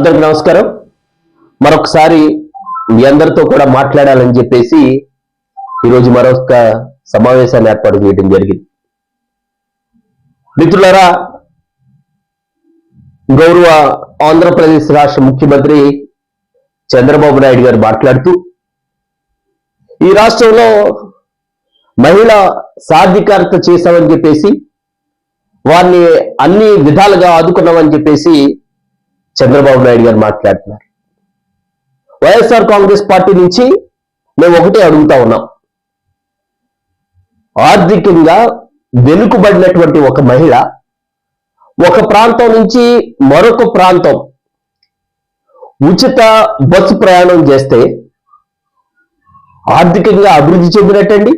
అందరికి నమస్కారం. మరొకసారి మీ అందరితో కూడా మాట్లాడాలని చెప్పేసి ఈరోజు మరొక సమావేశాన్ని ఏర్పాటు చేయడం జరిగింది. మిత్రులరా గౌరవ ఆంధ్రప్రదేశ్ రాష్ట్ర ముఖ్యమంత్రి చంద్రబాబు నాయుడు గారు మాట్లాడుతూ ఈ రాష్ట్రంలో మహిళ సాధికారత చేశామని చెప్పేసి వారిని అన్ని విధాలుగా ఆదుకున్నామని చెప్పేసి చంద్రబాబు నాయుడు గారు మాట్లాడుతున్నారు. వైఎస్ఆర్ కాంగ్రెస్ పార్టీ నుంచి మేము ఒకటే అడుగుతా ఉన్నాం. ఆర్థికంగా వెనుకబడినటువంటి ఒక మహిళ ఒక ప్రాంతం నుంచి మరొక ప్రాంతం ఉచిత బస్సు ప్రయాణం చేస్తే ఆర్థికంగా అభివృద్ధి చెందినట్టండి.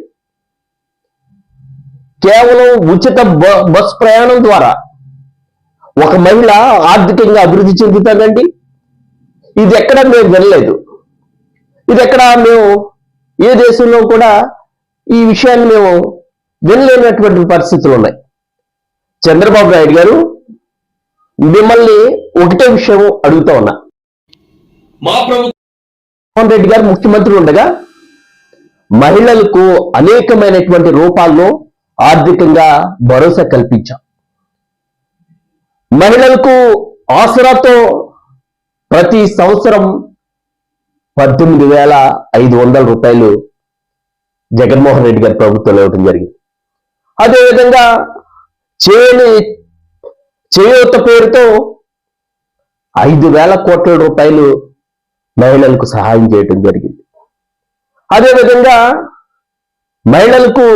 కేవలం ఉచిత బ- బస్ ప్రయాణం ద్వారా ఒక మహిళ ఆర్థికంగా అభివృద్ధి చెందుతుందండి ఇది ఎక్కడ మేము వినలేదు. ఇది ఎక్కడ మేము ఏ దేశంలో కూడా ఈ విషయాన్ని మేము వినలేనటువంటి పరిస్థితులు ఉన్నాయి. చంద్రబాబు నాయుడు గారు మిమ్మల్ని ఒకటే విషయం అడుగుతా ఉన్నా. మా ప్రభుత్వం రెడ్డి గారు ముఖ్యమంత్రి ఉండగా మహిళలకు అనేకమైనటువంటి రూపాల్లో ఆర్థికంగా భరోసా కల్పించాం. మహిళలకు ఆసరాతో ప్రతి సంవత్సరం పద్దెనిమిది వేల ఐదు వందల రూపాయలు జగన్మోహన్ రెడ్డి గారి ప్రభుత్వంలో ఇవ్వడం జరిగింది. అదేవిధంగా చేయని చేయూత పేరుతో ఐదు వేల కోట్ల రూపాయలు మహిళలకు సహాయం చేయటం జరిగింది. అదేవిధంగా మహిళలకు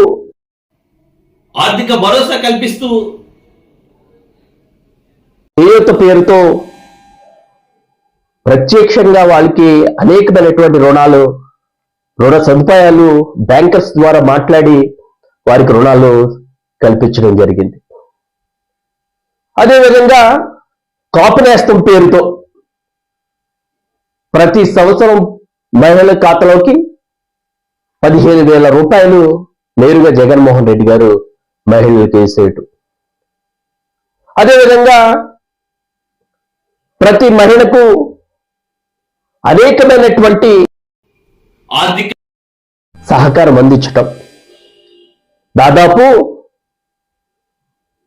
ఆర్థిక భరోసా కల్పిస్తూ చేయూత పేరుతో ప్రత్యక్షంగా వాళ్ళకి అనేకమైనటువంటి రుణాలు రుణ సదుపాయాలు బ్యాంకర్స్ ద్వారా మాట్లాడి వారికి రుణాలు కల్పించడం జరిగింది. అదేవిధంగా కాపు నేస్తం పేరుతో ప్రతి సంవత్సరం మహిళల ఖాతాలోకి పదిహేను వేల రూపాయలు నేరుగా జగన్మోహన్ రెడ్డి గారు మహిళలకు వేసేటు అదేవిధంగా ప్రతి మహిళకు అనేకమైనటువంటి ఆర్థిక సహకారం అందించటం. దాదాపు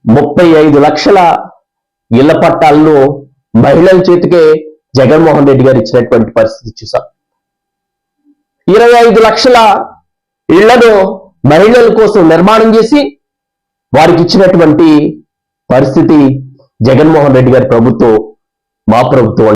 ముప్పై ఐదు లక్షల ఇళ్ళ పట్టాలను మహిళల చేతికే జగన్మోహన్ రెడ్డి గారు ఇచ్చినటువంటి పరిస్థితి చూసాం. ఇరవై ఐదు లక్షల ఇళ్ళను మహిళల కోసం నిర్మాణం చేసి వారికి ఇచ్చినటువంటి పరిస్థితి జగన్మోహన్ రెడ్డి గారి ప్రభుత్వం మా ప్రభుత్వం